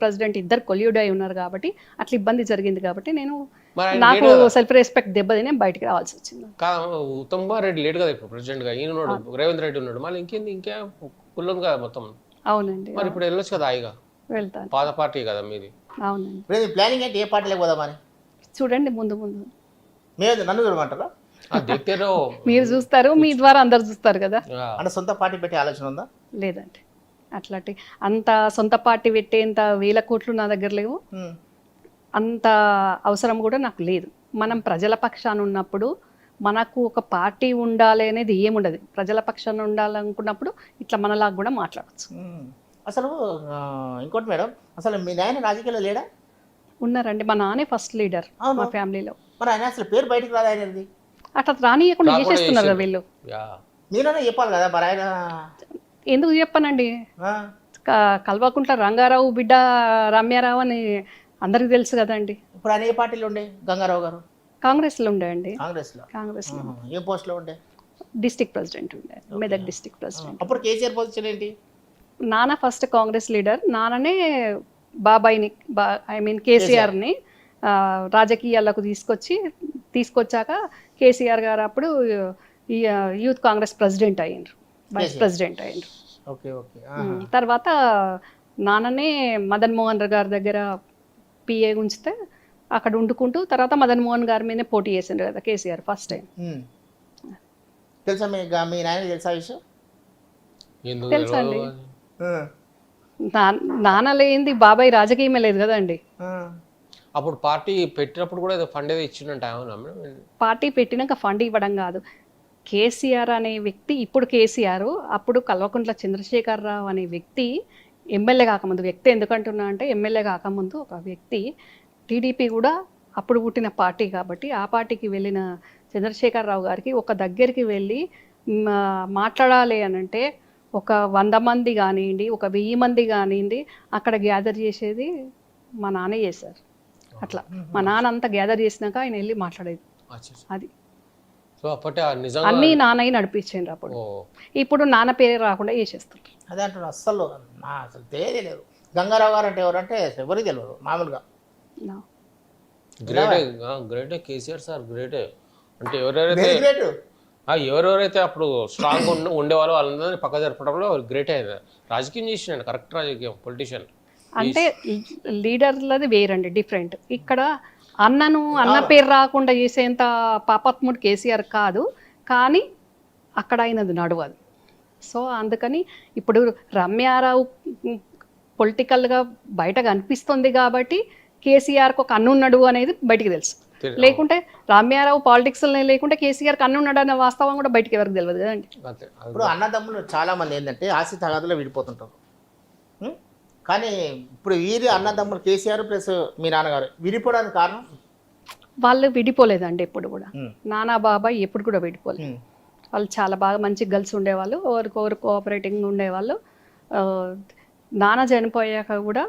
President ఇద్దరు colluded అయి ఉన్నారు కాబట్టి అట్లా ఇబ్బంది జరిగింది కాబట్టి నేను నాకు. సెల్ఫ్ రెస్పెక్ట్ దెబ్బతినే బయటికి రావాల్సి వచ్చింది. కా ఉత్తమ్ కుమార్ రెడ్డి లేడు కదా ఇప్పుడు ప్రెసిడెంట్గా ఈయన ఉన్నాడు రేవంత్ రెడ్డి ఉన్నాడు మళ్ళీ ఇంకేంది ఇంకే కుల్లం కదా మొత్తం. అవునండి మరి ఇప్పుడు వెళ్ళొచ్చు కదా హాయిగా? వెళ్తాను. పాత పార్టీ కదా మీది. అవునండి. ప్లానింగ్ అంటే ఏ పార్టీలోకి పోదామని చూడండి ముందు ముందు. మేము నన్ను చూడమంటారా? మీరు చూస్తారు మీ ద్వారా అందరు చూస్తారు కదా. అంటే సొంత పార్టీ పెట్టే ఆలోచన ఉందా? లేదండి. అట్లాంటి అంత సొంత పార్టీ పెట్టేంత వేల కోట్లు నా దగ్గర లేవు. అంత అవసరం కూడా నాకు లేదు. మనం ప్రజల పక్షాన ఉన్నప్పుడు మనకు ఒక పార్టీ ఉండాలి అనేది ఏముండదు ప్రజల పక్షాన ఉండాలనుకున్నప్పుడు ఇట్లా మనలాగా కూడా మాట్లాడచ్చు. అసలు ఇంకోటి మేడం అసలు మీ నాయన రాజకీయాల్లో లేడా? ఉన్నారండి. మా నానే ఫస్ట్ లీడర్. మా ఫ్యామిలీలో. మరి ఆయన అసలు పేరు బయటకు రాదా ఆయనది? అట్లా రానియకుండా చేసేస్తున్నారు. వీళ్ళు. మీరనే చెప్పాలి కదా మరి ఆయన ఎందుకు చెప్పానండి? కల్వకుంట్ల రంగారావు బిడ్డ రమ్యారావు అని అందరికీ తెలుసు కదండి. ఇప్పుడు ఏ పార్టీలో ఉండే గంగారావు గారు? కాంగ్రెస్లో ఉండే అండి. కాంగ్రెస్లో. ఆహా. ఏ పోస్ట్లో ఉండే? డిస్టిక్ ప్రెసిడెంట్ ఉండే. Medak district president. అప్పుడు కేసీఆర్ పొజిషన్ ఏంటి? నాన్న ఫస్ట్ కాంగ్రెస్ లీడర్. నాన్ననే బాబాయిని బా ఐ మీన్ కేసీఆర్ని రాజకీయాలకు తీసుకొచ్చి తీసుకొచ్చాక కేసీఆర్ గారు అప్పుడు యూత్ కాంగ్రెస్ ప్రెసిడెంట్ అయ్యిండ్రు. వైస్. ప్రెసిడెంట్ అయ్యిండ్రు ఓకే ఓకే తర్వాత నాన్ననే మదన్ మోహన్ గారి దగ్గర పిఏ ఉంచితే అక్కడ వండుకుంటూ తర్వాత మదన్ మోహన్ గారి మీదనే పోటీ చేసిండ్రు కదా కేసీఆర్ ఫస్ట్ టైం తెలుసా మీ మీ నాయన తెలుసా విషయం? ఎందుకు తెలుసా అండి? తెలియదు? ఆ, నా నాన్న లేనిది బాబాయ్ రాజకీయమే లేదు కదండి. అప్పుడు పార్టీ పెట్టినప్పుడు కూడా ఏదో ఫండ్ ఏదో ఇచ్చిండంట అవునా మేడం? పార్టీ పెట్టినాక ఫండ్ ఇవ్వడం కాదు. కేసీఆర్ అనే వ్యక్తి ఇప్పుడు కేసీఆర్ అప్పుడు కల్వకుంట్ల చంద్రశేఖరరావు అనే వ్యక్తి ఎమ్మెల్యే కాకముందు వ్యక్తి ఎందుకంటున్నా అంటే ఎమ్మెల్యే కాకముందు ఒక వ్యక్తి టీడీపీ కూడా అప్పుడు పుట్టిన పార్టీ కాబట్టి ఆ పార్టీకి వెళ్ళిన చంద్రశేఖరరావు గారికి ఒక దగ్గరికి వెళ్ళి మాట్లాడాలి అని అంటే ఒక వంద మంది కానివ్వండి ఒక వెయ్యి మంది కానివ్వండి అక్కడ గ్యాదర్ చేసేది మా నాన్న చేశారు. అట్లా. మా నాన్న అంతా గ్యాదర్ చేసినాక ఆయన వెళ్ళి మాట్లాడేది. అది సో అప్పటి ఆ నిజంగా అన్నీ నాన్నయ్య నడిపించిండ్రు అప్పుడు. ఓ. ఇప్పుడు నాన్న పేరు రాకుండా చేసేస్తారు అదే అంటున్నా అస్సలు నా అసలు తెలియదు గంగారావు గారు అంటే ఎవరంటే ఎవరికి తెలియదు మామూలుగా. గ్రేటే గ్రేటే కేసీఆర్ సార్ గ్రేటే అంటే ఎవరెవరైతే వెరీ గ్రేట్ ఆ, ఎవరెవరైతే అప్పుడు స్ట్రాంగ్ ఉండే ఉండేవాళ్ళో వాళ్ళందరినీ పక్క జరపడంలో గ్రేట్ అయింది రాజకీయం చేసినాడు కరెక్ట్ రాజకీయం పొలిటీషియన్ అంటే లీడర్లది వేరండి డిఫరెంట్ ఇక్కడ అన్నను అన్న పేరు రాకుండా చేసేంత పాపాత్ముడు కేసీఆర్ కాదు కానీ అక్కడ అయినది నడవదు సో అందుకని ఇప్పుడు రమ్యారావు పొలిటికల్గా బయట కనిపిస్తుంది కాబట్టి కేసీఆర్కి ఒక అన్నున్నాడు అనేది బయటికి తెలుసు. లేకుంటే రామ్యారావు పాలిటిక్స్ లేకుంటే కేసీఆర్కి అన్నున్నాడు అనే వాస్తవం కూడా బయటికి ఎవరికి తెలియదు కదండి. ఇప్పుడు అన్నదమ్ములు చాలా మంది ఏంటంటే ఆస్తి తగాదులో విడిపోతుంటారు? కానీ ఇప్పుడు వీరి అన్నదమ్ములు కేసీఆర్ ప్లస్ మీ నాన్నగారు విడిపోవడానికి కారణం వాళ్ళు విడిపోలేదండి ఎప్పుడు కూడా. నానా బాబాయ్ ఎప్పుడు కూడా విడిపోలేదు. వాళ్ళు చాలా బాగా మంచిగా కలిసి ఉండేవాళ్ళు ఒకరికొకరు కోఆపరేటింగ్ ఉండేవాళ్ళు నాన్న చనిపోయాక కూడా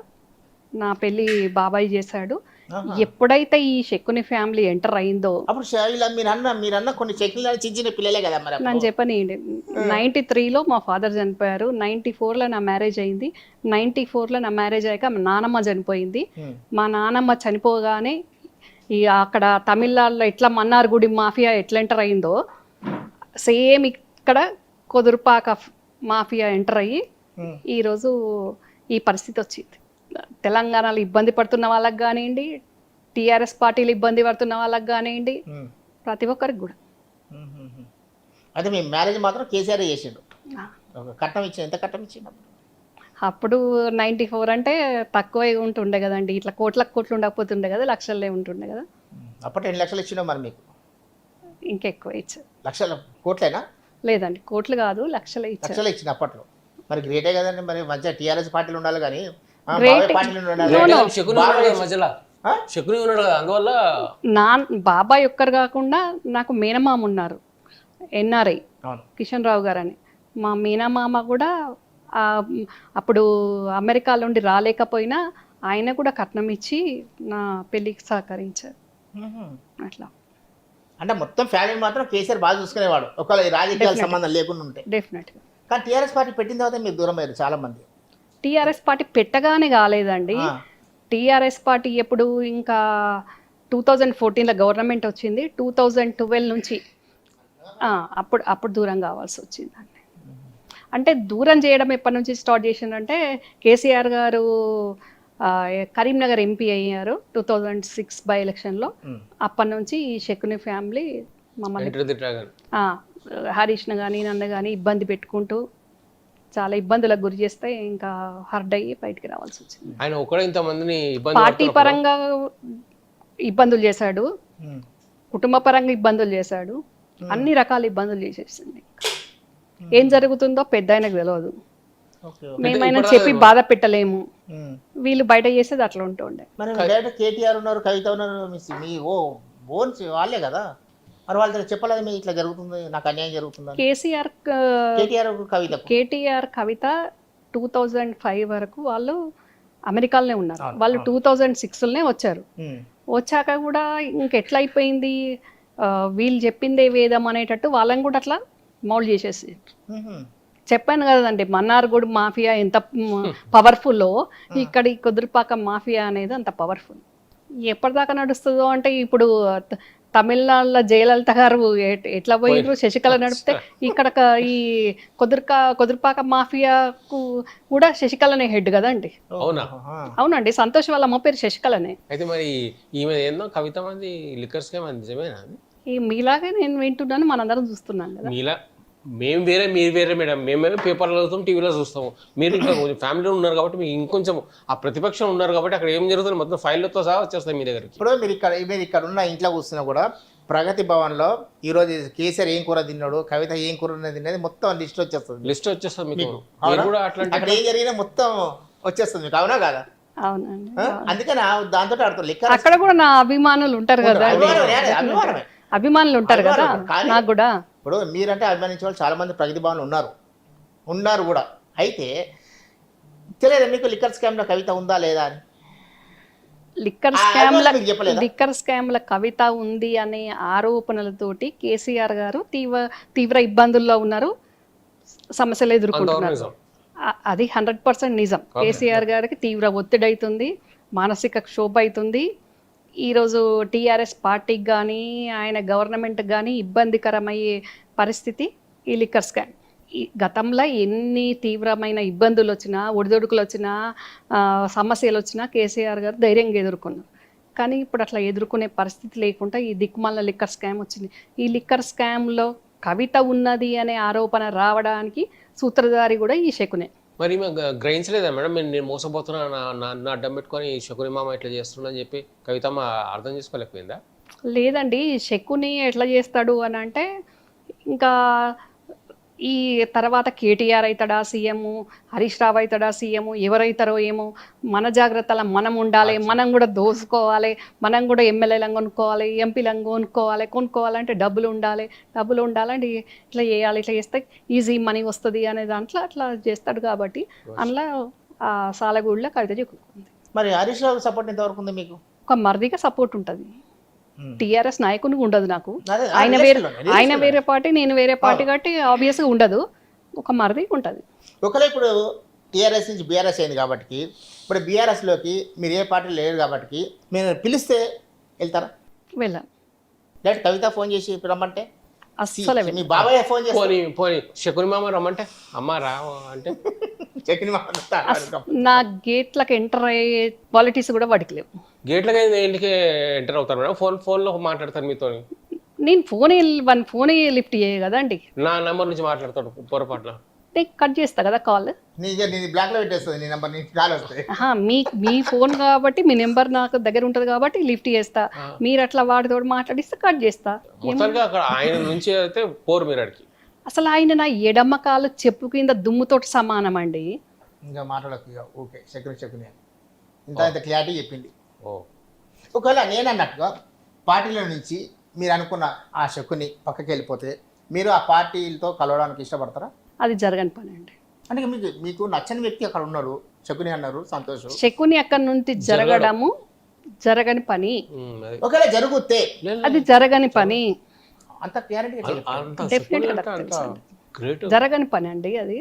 నా పెళ్ళి బాబాయ్ చేశాడు. ఎప్పుడైతే ఈ శకుని ఫ్యామిలీ ఎంటర్ అయిందో అప్పుడు శైల మీరన్న మీరన్న కొన్ని చెక్కిలు చిన్న చిన్న పిల్లలే కదా మరి. నన్ను చెప్పని నైంటీ త్రీలో మా ఫాదర్ చనిపోయారు నైంటీ ఫోర్లో నా మ్యారేజ్ అయింది నైంటీ ఫోర్లో నా మ్యారేజ్ అయ్యాక మా నానమ్మ చనిపోయింది. మా నానమ్మ చనిపోగానే ఈ అక్కడ తమిళనాడులో ఎట్లా మన్నార్గుడి మాఫియా ఎట్లా ఎంటర్ అయిందో సేమ్ ఇక్కడ కొదురుపాక మాఫియా ఎంటర్ అయ్యి. ఈరోజు ఈ పరిస్థితి వచ్చింది తెలంగాణలో ఇబ్బంది పడుతున్న వాళ్ళకి కానివ్వండి టీఆర్ఎస్ పార్టీలు ఇబ్బంది పడుతున్న వాళ్ళకి కానివ్వండి. ప్రతి ఒక్కరికి కూడా. అయితే మీ మ్యారేజ్ మాత్రం కేసీఆర్ చేసిండు. ఒక కట్నం ఇచ్చిండు. ఎంత కట్నం ఇచ్చిండు అప్పుడు? అప్పుడు నైంటీ ఫోర్ అంటే తక్కువ ఉంటుండే కదండి. ఇట్లా కోట్లకు కోట్లు ఉండకపోతుండే కదా లక్షల్లే ఉంటుండే కదా. అప్పట్లో ఎన్ని లక్షలు ఇచ్చిండో మరి మీకు? ఇంకెక్కువ ఇచ్చారు. లక్షల కోట్లేనా? లేదండి. కోట్లు కాదు లక్షలే ఇచ్చారు. లక్షలు ఇచ్చింది అప్పట్లో. మరి గ్రేటే కదండి. మరి మంచిగా టీఆర్ఎస్ పార్టీలు ఉండాలి కానీ మధ్యలో? శకుని ఉన్నాడు కదా అందువల్ల నా బాబాయ్ ఒక్కరు కాకుండా నాకు మేనమామ ఉన్నారు ఎన్ఆర్ఐ అవును. కిషన్ రావు గారు అని మా మీనమామ కూడా ఆ, అప్పుడు అమెరికా నుండి రాలేకపోయినా ఆయన కూడా కట్నం ఇచ్చి నా పెళ్ళికి సహకరించారు. అట్లా. అంటే మొత్తం ఫ్యామిలీ మాత్రం కేసీఆర్ బాగా చూసుకునేవాడు. ఒకవేళ రాజకీయాల సంబంధం లేకుండా ఉంటే. డెఫినెట్గా కానీ టీఆర్ఎస్ పార్టీ పెట్టిన తర్వాత మీరు దూరం అయ్యారు చాలా మంది టీఆర్ఎస్ పార్టీ పెట్టగానే కాలేదండి. టీఆర్ఎస్ పార్టీ ఎప్పుడు ఇంకా టూ థౌజండ్ ఫోర్టీన్లో గవర్నమెంట్ వచ్చింది. టూ థౌజండ్ ట్వెల్వ్ నుంచి అప్పుడు అప్పుడు దూరం కావాల్సి వచ్చిందండి. అంటే దూరం చేయడం ఎప్పటి నుంచి స్టార్ట్ చేసిందంటే కేసీఆర్ గారు కరీంనగర్ ఎంపీ అయ్యారు టూ థౌజండ్ సిక్స్ బై ఎలక్షన్లో. అప్పటి నుంచి ఈ శకుని ఫ్యామిలీ మమ్మల్ని హరీష్ను కానీ నన్ను కానీ ఇబ్బంది పెట్టుకుంటూ చాలా ఇబ్బందులకు గురి చేస్తే ఇంకా హర్డ్ అయ్యి బయటికి రావాల్సి వచ్చింది. ఆయన ఒకడే ఇంతమందిని ఇబ్బంది పార్టీ పరంగా ఇబ్బందులు చేశాడు. కుటుంబ పరంగా ఇబ్బందులు చేశాడు. అన్ని రకాల ఇబ్బందులు చేసేసింది. ఏం జరుగుతుందో పెద్ద ఆయనకు తెలియదు ఓకే మేమైనా చెప్పి బాధ పెట్టలేము. వీళ్ళు బయట చేసేది అట్లా ఉంటుండే మరి డైరెక్ట్ కేటీఆర్ ఉన్నారు కవిత ఉన్నారు మీ మీ ఓ వాళ్ళే కదా? మరి వాళ్ళతో చెప్పలేదు మీ ఇట్లా జరుగుతుంది నాకు అన్యాయం జరుగుతుంది KCR KTR Kavitha. KTR Kavitha two thousand five వరకు వాళ్ళు అమెరికాలోనే ఉన్నారు. వాళ్ళు టూ థౌజండ్ సిక్స్లోనే వచ్చారు. వచ్చాక కూడా ఇంకెట్లా అయిపోయింది వీళ్ళు చెప్పిందే వేదం అనేటట్టు వాళ్ళని కూడా అట్లా మౌల్డ్ చేసేసి. చెప్పాను కదండి మన్నార్గుడు మాఫియా ఎంత పవర్ఫుల్లో ఇక్కడ ఈ కుదురుపాక మాఫియా అనేది అంత పవర్ఫుల్. ఎప్పటిదాకా నడుస్తుందో అంటే ఇప్పుడు తమిళనాడులో జయలలిత గారు ఎట్- ఎట్లా పోయినరు శశికళ నడిపితే ఇక్కడ క- ఈ కుదురుకా కుదురుపాక మాఫియాకు కూడా శశికళనే హెడ్ కదండి? అవునా. అవునండి సంతోష్ వాళ్ళ అమ్మ పేరు శశికళనే. అయితే మరి ఈమె ఏందో కవిత మంది లిక్కర్స్ నిజమేనా? ఈ మీలాగే నేను వింటున్నాను మనందరం చూస్తున్నాం కదా. మీలా మేము వేరే మీరు వేరే మేడం. మేమేమో పేపర్లో చదువుతాం టీవీలో చూస్తాము మీరు ఇంకా కొంచెం ఫ్యామిలీలో ఉన్నారు కాబట్టి మీకు ఇంకొంచెం ఆ ప్రతిపక్షం ఉన్నారు కాబట్టి అక్కడ ఏం జరుగుతుంది మొత్తం ఫైళ్ళతో సహా వచ్చేస్తాయి మీ దగ్గరికి. ఇప్పుడు మీరు ఇక్కడ మీరు ఇక్కడ ఉన్న ఇంట్లో కూర్చున్నా కూడా ప్రగతి భవన్లో ఈరోజు కేసీఆర్ ఏం కూర తిన్నాడు కవిత ఏం కూర తిన్నది మొత్తం లిస్ట్ వచ్చేస్తుంది. లిస్ట్ వచ్చేస్తుంది మీకు? మీరు కూడా అట్లాంటి అక్కడ ఏం జరిగినా మొత్తం వచ్చేస్తుంది మీకు అవునా కదా? అవునండి ఆ? అందుకని ఆ దాంతో ఆడుతుంది అక్కడ కూడా నా అభిమానులు ఉంటారు కదా. అభిమానులు ఉంటారు కదా నాకు కూడా. ఇప్పుడు మీరంటే అభిమానించే వాళ్ళు చాలా మంది ప్రగతి భవన్లు ఉన్నారు. ఉన్నారు కూడా. అయితే తెలియదు మీకు లిక్కర్ స్కామ్లో కవిత ఉందా లేదా అని? లిక్కర్ స్కామ్ల? లిక్కర్ స్కామ్ల కవిత ఉంది అనే ఆరోపణలతోటి కేసీఆర్ గారు తీవ్ర తీవ్ర ఇబ్బందుల్లో ఉన్నారు. సమస్యలు ఎదుర్కొంటున్నారు. అది హండ్రెడ్ పర్సెంట్ నిజం. కేసీఆర్ గారికి తీవ్ర ఒత్తిడి అవుతుంది మానసిక క్షోభ అవుతుంది ఈరోజు టీఆర్ఎస్ పార్టీకి కానీ ఆయన గవర్నమెంట్ కానీ ఇబ్బందికరమయ్యే పరిస్థితి ఈ లిక్కర్ స్కామ్. ఈ గతంలో ఎన్ని తీవ్రమైన ఇబ్బందులు వచ్చినా ఒడిదొడుకులు వచ్చినా సమస్యలు వచ్చినా కేసీఆర్ గారు ధైర్యంగా ఎదుర్కొన్నారు. కానీ ఇప్పుడు అట్లా ఎదుర్కొనే పరిస్థితి లేకుండా ఈ దిక్కుమాల లిక్కర్ స్కామ్ వచ్చింది. ఈ లిక్కర్ స్కామ్లో కవిత ఉన్నది అనే ఆరోపణ రావడానికి సూత్రధారి కూడా ఈ శకునే. మరి గ్రహించలేదా మేడం? నేను నేను మోసపోతున్నా నా అడ్డం పెట్టుకొని శకుని మామ ఇట్లా చేస్తున్నా అని చెప్పి కవితమ్మ అర్థం చేసుకోలేకపోయిందా? లేదండి శకుని ఎట్లా చేస్తాడు అని అంటే ఇంకా ఈ తర్వాత కేటీఆర్ అవుతాడా సీఎం హరీష్ రావు అవుతాడా సీఎం ఎవరైతారో ఏమో మన జాగ్రత్తల మనం ఉండాలి మనం కూడా దోసుకోవాలి మనం కూడా ఎమ్మెల్యేలను కొనుక్కోవాలి ఎంపీలను కొనుక్కోవాలి కొనుక్కోవాలంటే డబ్బులు ఉండాలి డబ్బులు ఉండాలంటే ఇట్లా చేయాలి ఇట్లా చేస్తే ఈజీ మనీ వస్తుంది అనే దాంట్లో అట్లా చేస్తాడు కాబట్టి అందులో ఆ సాలగూడిలో కవిత చిక్కుకుంది మరి హరీష్ రావు సపోర్ట్ ఎంతవరకు ఉంది మీకు? ఒక మరిదిగా సపోర్ట్ ఉంటుంది. టీఆర్ఎస్ నాయకునికి ఉండదు నాకు. ఆయన వేరే ఆయన వేరే పార్టీ నేను వేరే పార్టీ కాబట్టి ఆబ్వియస్గా ఉండదు. ఒక మరిదికి ఉంటుంది. ఒకవేళ ఇప్పుడు టీఆర్ఎస్ నుంచి బీఆర్ఎస్ అయింది కాబట్టి ఇప్పుడు బీఆర్ఎస్లోకి మీరు ఏ పార్టీ లేరు కాబట్టి మీరు పిలిస్తే వెళ్తారా? వెళ్ళాను డైరెక్ట్ కవిత ఫోన్ చేసి రమ్మంటే? అస్సలు మీ బాబాయ్ ఫోన్ చేసి పోనీ పోనీ శకుని మామ రమ్మంటే అమ్మ రా అంటే? వస్తా. నా గేట్లకు ఎంటర్ అయ్యే క్వాలిటీస్ కూడా వాడికి లేవు. గేట్లకి ఇంటికి ఎంటర్ అవుతారు మేడం? ఫోన్ ఫోన్లో మాట్లాడతారు మీతో నేను ఫోన్ వన్ ఫోన్ లిఫ్ట్ చేయ కదండి నా నెంబర్ నుంచి మాట్లాడతాడు పొరపాటున. నేను కట్ చేస్తా కదా కాల్? పెట్టేస్తుంది నీ నెంబర్ మీ మీ ఫోన్ కాబట్టి మీ నెంబర్ నాకు దగ్గర ఉంటుంది కాబట్టి లిఫ్ట్ చేస్తా. మీరు అట్లా వాడితో మాట్లాడిస్తే కట్ చేస్తా. మొత్తానికి అక్కడ ఆయన నుంచి అయితే పోరు మీరు అడిగి అసలు ఆయన నా ఎడమ కాలు చెప్పు కింద దుమ్ముతోటి సమానం అండి ఇంకా మాట్లాడకు ఓకే ఇంత క్లారిటీ చెప్పింది. ఓ. ఒకవేళ నేను అన్నట్టుగా పార్టీల నుంచి మీరు అనుకున్న ఆ శకుని పక్కకి వెళ్ళిపోతే మీరు ఆ పార్టీలతో కలవడానికి ఇష్టపడతారా? అది జరగని పని అండి. అంటే మీకు మీకు నచ్చని వ్యక్తి అక్కడ ఉన్నారు శకుని అన్నారు సంతోష్. శకుని అక్కడి నుంచి జరగడము జరగని పని. ఒకవేళ జరుగుతే అది జరగని పని. అంత క్లారిటీ జరగని పని అండి అది.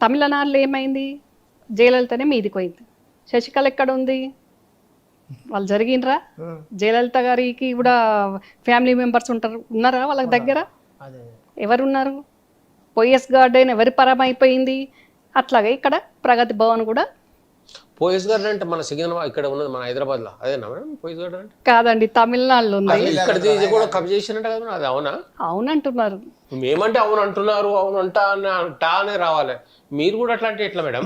తమిళనాడులో ఏమైంది? జయలలితనే మీదికి పోయింది. శశికళ ఎక్కడ ఉంది? వాళ్ళు జరిగినరా జయలలిత గారికి కూడా ఫ్యామిలీ మెంబర్స్ ఉంటారు. ఉన్నారా వాళ్ళ దగ్గర? ఎవరున్నారు? పోయస్ గార్డెన్ ఎవరి పరం అయిపోయింది అట్లాగే ఇక్కడ ప్రగతి భవన్ కూడా. పోలీస్ గార్డెన్ అంటే మన సికింద్రాబాద్ ఇక్కడ ఉన్నది మన హైదరాబాద్లో అదేనా మేడం పోలీస్ గార్డెన్ అంటే? కాదండి తమిళనాడులో ఉంది. ఇక్కడ ఇది కూడా కబ్జా చేసినట్టు కదా? అది అవునా? అవునంటున్నారు. మేమంటే అవును అంటున్నారు అవును అంటా అని అంటా అని రావాలి. మీరు కూడా అట్లా అంటే ఎట్లా మేడం?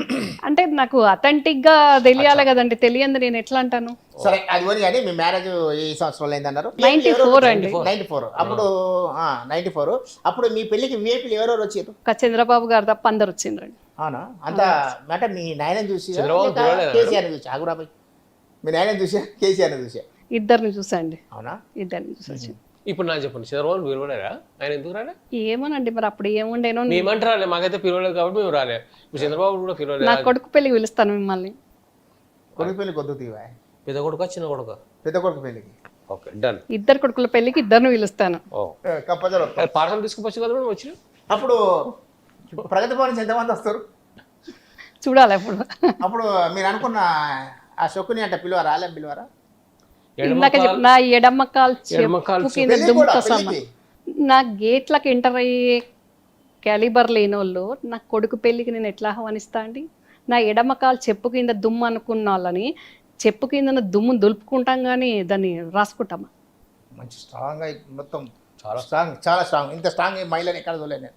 అంటే నాకు అథెంటిక్గా తెలియాలి కదండి తెలియంది నేను ఎట్లా అంటాను? సరే అది పోనీ కానీ మీ మ్యారేజ్ ఏ సంవత్సరంలో అయిందన్నారు 94 అండి. నైన్టీ ఫోర్ అప్పుడు నైన్టీ ఫోర్ అప్పుడు మీ పెళ్ళికి విఐపీలు ఎవరెవరు వచ్చారు? చంద్రబాబు గారు తప్ప అందరు వచ్చిండ్రండి. అవునా? అంత అంటే మీ నాయనని చూసి చంద్రబాబు కేసీఆర్ చూసి ఆగురాబాయ్ మీ నాయనని చూసా? కేసీఆర్ చూసా ఇద్దరిని చూసండి. అవునా? ఇద్దరిని చూసి. వచ్చింది ఇప్పుడు నాకు చెప్పండి చంద్రబాబు పిలవలేరా? ఆయన ఎందుకు రాలే? ఏమోనండి మరి అప్పుడు ఏముండేనో మేమంటే రాలే మాకైతే పిలవలేదు కాబట్టి మేము రాలే. ఇప్పుడు చంద్రబాబు కూడా నా పిలవలేదు కొడుకు పెళ్ళికి పిలుస్తాను మిమ్మల్ని. కొడుకు పెళ్ళి కొద్దు తీవా? పెద్ద కొడుక చిన్న కొడుక? పెద్ద కొడుకు పెళ్ళికి. Okay done. ఇద్దరు కొడుకుల పెళ్ళికి ఇద్దరిని పిలుస్తాను. పార్సల్ తీసుకుపోవచ్చు కదా మేడం వచ్చి అప్పుడు ప్రగతి భవన్ ఎంతమంది వస్తారు? చూడాలి అప్పుడు. అప్పుడు మీరు అనుకున్న ఆ షొక్కుని అంటే పిలువరా రాలేం పిలువరా? ఇందాక చెప్ప నా ఎడమ కాలు ఎడమ కాలు చెప్పు. కింద పెళ్ళికి కూడా, దుమ్ముతో సమ పెళ్ళికి. నా గేట్లకు ఎంటర్ అయ్యే క్యాలిబర్ లేని వాళ్ళు నా కొడుకు పెళ్ళికి నేను ఎట్లా ఆహ్వానిస్తా అండి? నా ఎడమ కాలు చెప్పు కింద దుమ్ము అనుకున్న వాళ్ళని చెప్పు కింద దుమ్ము దులుపుకుంటాం కానీ దాన్ని రాసుకుంటామా? మంచి స్ట్రాంగ్ అయి మొత్తం చాలా స్ట్రాంగ్ చాలా స్ట్రాంగ్ ఇంత స్ట్రాంగ్ మహిళని ఎక్కడ చూడలేదు నేను.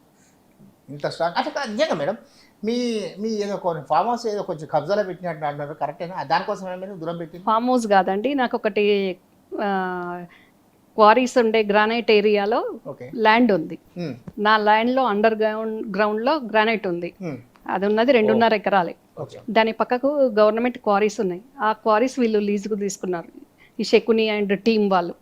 ఇంత స్ట్రాంగ్ అంటే కాదు, నిజంగా మేడం మీ మీ ఏదో కొన్ని ఫామ్ హౌస్ ఏదో కొంచెం కబ్జాలో పెట్టినట్టు అంటున్నారు. కరెక్టేనా? దానికోసం మీరు దూరం పెట్టింది? ఫామ్ హౌస్ కాదండి. నాకు ఒకటి క్వారీస్ ఉండే గ్రానైట్ ఏరియాలో ల్యాండ్ ఉంది. నా ల్యాండ్లో అండర్ గ్రౌండ్ గ్రౌండ్లో గ్రానైట్ ఉంది. అది ఉన్నది రెండున్నర ఎకరాలే. దాని పక్కకు గవర్నమెంట్ క్వారీస్ ఉన్నాయి. ఆ క్వారీస్ వీళ్ళు లీజుకు తీసుకున్నారు. ఈ శకుని అండ్ టీం వాళ్ళు.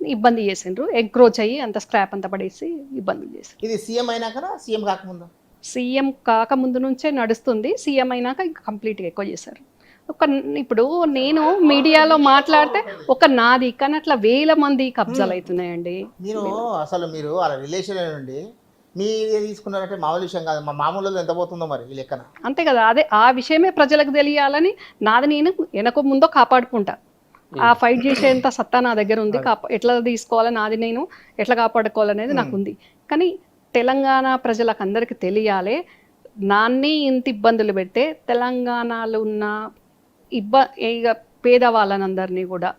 ఇబ్బంది చేసిండ్రు. ఎంక్రోచ్ అయ్యి అంత స్క్రాప్ అంతా పడేసి ఇబ్బంది చేసిండ్రు. ఇది సీఎం అయినాకనా? సీఎం కాకముందా? సీఎం కాకముందు నుంచే నడుస్తుంది. సీఎం అయినాక ఇంకా కంప్లీట్గా ఎక్కువ చేశారు. ఒక ఇప్పుడు నేను మీడియాలో మాట్లాడితే ఒక నాది కానీ అట్లా వేల మంది కబ్జాలు అవుతున్నాయండి. మీరు అసలు మీరు అలా రిలేషన్ నుండి మీరు తీసుకున్నారంటే మామూలు విషయం కాదు. మా మామూలు ఎంత పోతుందో మరి ఈ లెక్కన? అంతే కదా. అదే ఆ విషయమే ప్రజలకు తెలియాలని నాది నేను వెనక ముందో కాపాడుకుంటా. ఆ ఫైట్ చేసేంత సత్తా నా దగ్గర ఉంది. కాపా ఎట్లా తీసుకోవాలి నాది నేను ఎట్లా కాపాడుకోవాలనేది నాకు ఉంది కానీ తెలంగాణ ప్రజలకు అందరికీ తెలియాలి. నాన్ని ఇంత ఇబ్బందులు పెడితే తెలంగాణలో ఉన్న ఇబ్బ ఇక పేదవాళ్ళనందరినీ కూడా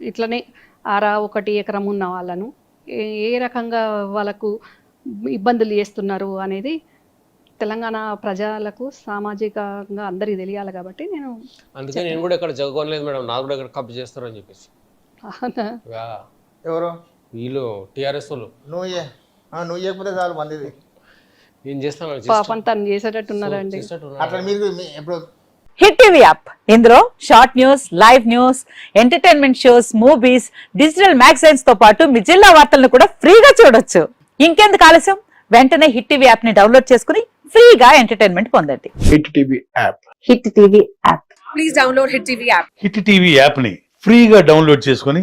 ఇట్లనే ఆరా ఒకటి ఎకరం ఉన్న వాళ్ళను ఏ- ఏ రకంగా వాళ్ళకు ఇబ్బందులు చేస్తున్నారు అనేది తెలంగాణ ప్రజలకు సామాజికంగా అందరికీ తెలియాలి కాబట్టి నేను అందుకే నేను కూడా ఇక్కడ జగకోనలేదు మేడం. నాకు కూడా ఇక్కడ కబ్జా చేస్తారని చెప్పేసి. ఎవరు? వీళ్ళు టీఆర్ఎస్ వాళ్ళు. నువ్వు ఇవ్వకపోతే చాలు మందిది. ఏం చేస్తాను పాపం తను చేసేటట్టున్నారండి. అట్లా మీరు హిట్ టీవీ యాప్. ఇందులో short news live news entertainment shows movies digital మ్యాగజైన్స్తో పాటు మీ జిల్లా వార్తలను కూడా ఫ్రీగా చూడొచ్చు. ఇంకెందుకు ఆలస్యం? వెంటనే హిట్ టీవీ యాప్ని డౌన్లోడ్ చేసుకుని ఫ్రీగా ఎంటర్టైన్మెంట్ పొందండి. Hit TV app. Hit TV app. Hit TV యాప్ని ఫ్రీగా డౌన్లోడ్ చేసుకొని